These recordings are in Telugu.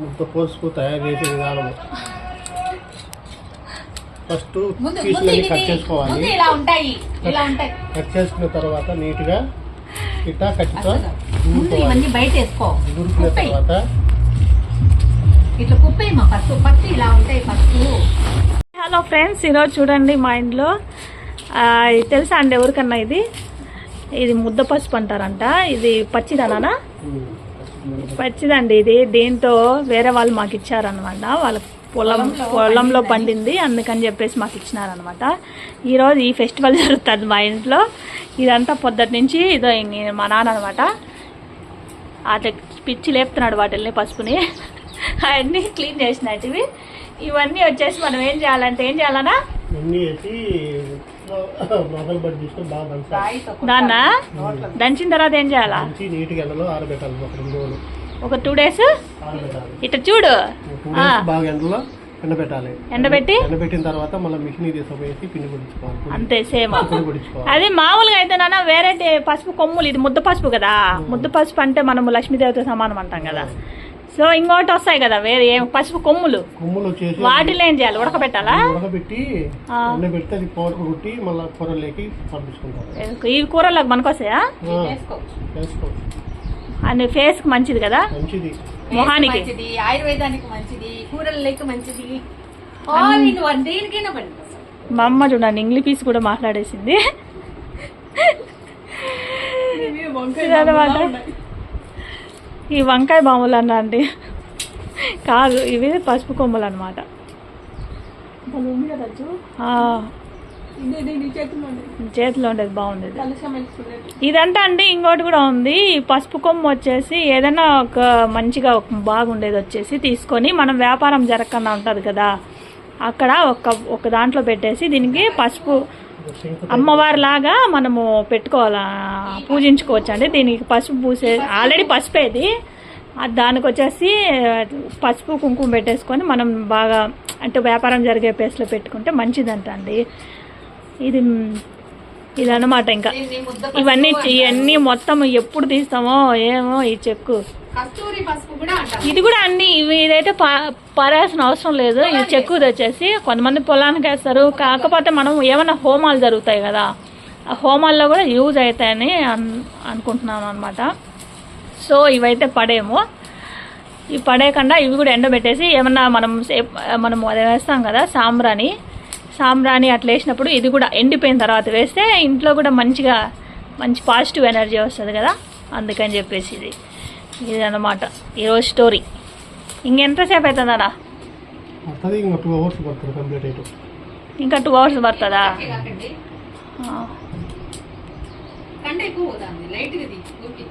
ముద్ద పసుపు తయారు చేసే విధానం ఫస్ట్ ముందు ముందు పీసులని ఇది- కట్ చేసుకోవాలి. ముందు ఇలా ఉంటాయి. ఇలా ఉంటాయి. కట్ చేసుకున్న తర్వాత నీట్గా కట్టితో కుప్పేయ్. తర్వాత ఇట్లా ఇలా ఉంటాయి ఫస్ట్. హలో ఫ్రెండ్స్ ఈరోజు చూడండి మా ఇంట్లో తెలుసా అండి ఎవరికన్నా ఇది? ఇది ముద్ద పసుపు అంటారంట. ఇది పచ్చిదనానా? ఉమ్, పచ్చిదండి ఇది దీంతో వేరే వాళ్ళు మాకు ఇచ్చారనమాట వాళ్ళ పొలం పొలంలో పండింది. అందుకని చెప్పేసి మాకు ఇచ్చినారనమాట ఈరోజు ఈ ఫెస్టివల్ జరుగుతుంది మా ఇంట్లో. ఇదంతా పొద్దుటి నుంచి ఇదో మా నాన్న అనమాట అట్లా పిచ్చి లేపుతున్నాడు వాటిల్ని పసుపుని. అవన్నీ క్లీన్ చేసినట్టు ఇవన్నీ వచ్చేసి మనం ఏం చేయాలంటే ఏం చేయాలన్నా దాన్న. దంచిన తర్వాత ఏం చేయాలా? ఒక రెండు రోజులు. ఒక టూ డేస్ ఇట్లా చూడు. టూ డేస్ బాగా ఎండలో ఎండబెట్టాలి. ఎండబెట్టి? ఎండబెట్టిన తర్వాత మళ్ళీ మిషన్ తీసుకుపోయేసి పిండి పొడించుకోవాలి. అంతే సేమ్. అది మామూలుగా అయితే నాన్న వేరే పసుపు కొమ్ములు ఇది ముద్ద పసుపు కదా. ముద్ద పసుపు అంటే మనము లక్ష్మీదేవితో సమానం అంటాం కదా. సో ఇంకోటి వస్తాయి కదా వేరే ఏం పసుపు కొమ్ములు. కొమ్ములు వచ్చేసి వాటిలో ఏం చేయాలి? ఉడకబెట్టాలా? ఉడకబెట్టి ఆ. ఎండబెడితే అది పౌడర్ కొట్టి మళ్ళీ కూరలోకి పంపించుకుంటారు ఈ కూరలకు మనకొస్తాయా? అని ఫేస్కి మంచిది కదా? మంచిది. మొహానికి. మంచిది ఆయుర్వేదానికి మంచిది కూరలకి మంచిది. దేనికైనా మా అమ్మ చూడండి ఇంగ్లీష్ పీస్ కూడా మాట్లాడేసింది. ఇదన్నమాట. ఈ వంకాయ బాములు అన్న అండి. కాదు ఇవి పసుపు కొమ్మలు అనమాట చేతిలో ఉండేది. బాగుండేది. ఇదంతా అండి ఇంకోటి కూడా ఉంది. ఈ పసుపు కొమ్మ వచ్చేసి ఏదైనా ఒక మంచిగా ఒక బాగుండేది వచ్చేసి తీసుకొని మనం వ్యాపారం జరగకుండా ఉంటుంది కదా. అక్కడ ఒక ఒక దాంట్లో పెట్టేసి దీనికి పసుపు సింక్ అమ్మవారి లాగా మనము పెట్టుకోవాలా పూజించుకోవచ్చు అండి దీనికి పసుపు పూసే ఆల్రెడీ పసుపు ఇది అది దానికి వచ్చేసి పసుపు కుంకుమ పెట్టేసుకొని మనం బాగా అంటే వ్యాపారం జరిగే ప్లేస్లో పెట్టుకుంటే మంచిదంట అండి ఇది ఇదన్నమాట ఇంకా. ఇవన్నీ. ఇవన్నీ మొత్తం ఎప్పుడు తీస్తామో ఏమో ఈ చెక్కు. కస్తూరి పసుపు కూడా అంటారు ఇది కూడా అన్ని ఇవి ఇదైతే పా పారేయాల్సిన అవసరం లేదు. ఈ చెక్కుది వచ్చేసి కొంతమంది పొలానికి వేస్తారు. కాకపోతే మనం ఏమైనా హోమాలు జరుగుతాయి కదా ఆ హోమాల్లో కూడా యూజ్ అవుతాయని అన్ అనుకుంటున్నాను అనమాట సో ఇవైతే పడేమో. ఇవి పడేయకుండా ఇవి కూడా ఎండబెట్టేసి ఏమన్నా మనం మనం అది వేస్తాం కదా సాంబ్రాణి. సాంబ్రాణి అట్లా వేసినప్పుడు ఇది కూడా ఎండిపోయిన తర్వాత వేస్తే ఇంట్లో కూడా మంచిగా మంచి పాజిటివ్ ఎనర్జీ వస్తుంది కదా అందుకని చెప్పేసి ఇది. ఇది అన్నమాట ఈరోజు స్టోరీ ఇంకెంతసేపు అవుతుందా ఇంకా టూ అవర్స్ పడుతుంది కంప్లీట్ అయితే. ఇంకా టూ అవర్స్ పడుతుందా? కాకండి. ఆ. కండ ఎక్కువ పోతుంది లైట్గా తీ ఊపి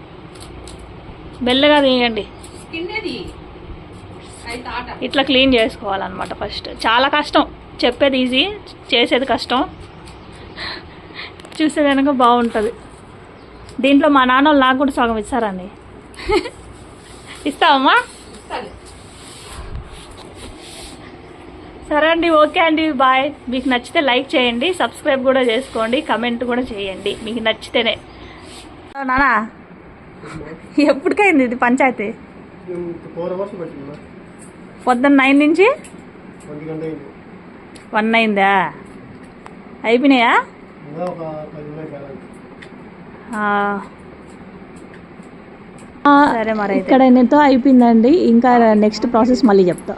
మెల్లగా తీయండి. ఇట్లా క్లీన్ చేసుకోవాలన్నమాట ఫస్ట్. చాలా కష్టం. చెప్పేది ఈజీ చేసేది కష్టం. చూసే కనుక బాగుంటుంది. దీంట్లో మా నాన్న వాళ్ళు నాకు కూడా సగం ఇస్తారండి. ఇస్తావమ్మా? సరే సరే అండి ఓకే అండి బాయ్. మీకు నచ్చితే లైక్ చేయండి సబ్స్క్రైబ్ కూడా చేసుకోండి కమెంట్ కూడా చేయండి. మీకు నచ్చితేనే. నానా ఎప్పటికైంది ఇది పంచాయతీ? ఫోర్ అవర్స్ పట్టింది పొద్దున్న నైన్ నుంచి? వన్ అయిందా? అయిపోయినాయా ఇంకా ఒక పది ఉన్నాయి బ్యాలెన్స్ సరే మరి ఇక్కడ అయిపోయిందండి. ఇంకా నెక్స్ట్ ప్రాసెస్ మళ్ళీ చెప్తా.